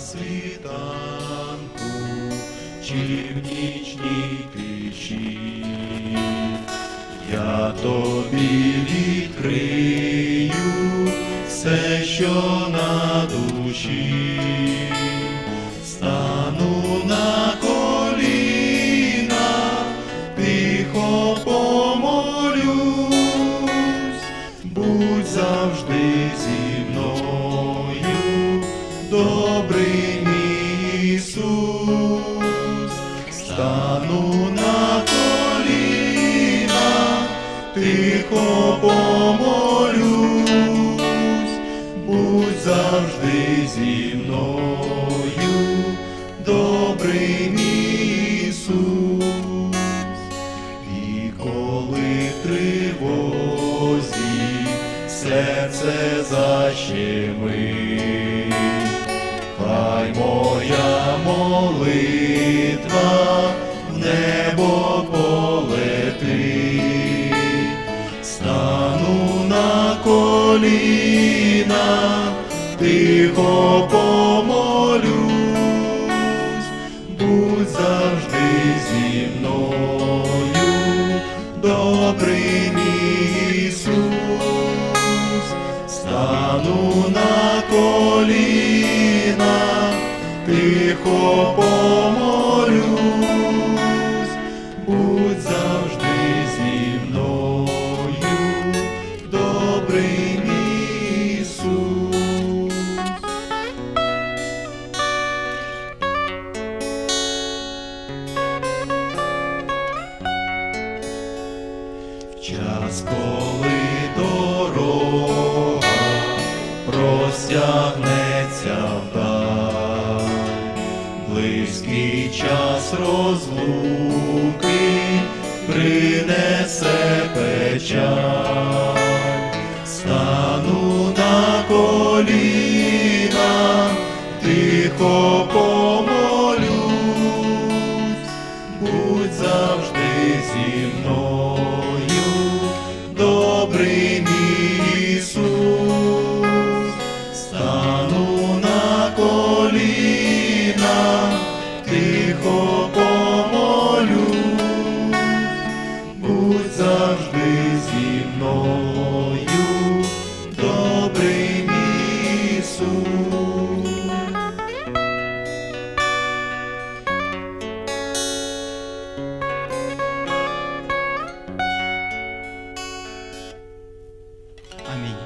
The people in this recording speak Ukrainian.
світанку, чи в нічній тиші, я тобі відкрию все, що на душі, добрий Ісус, стану на коліна, тихо помолюсь, будь завжди зі мною, добрий мій Ісус. І коли тривозі серце защемить, небо полетить, стану на коліна, тихо помолюсь, будь завжди зі мною, добрий мій Ісус, стану на коліна, тихо помолюсь, Час, коли дорога простягнеться вдаль, близький час розлуки принесе печаль, Amén.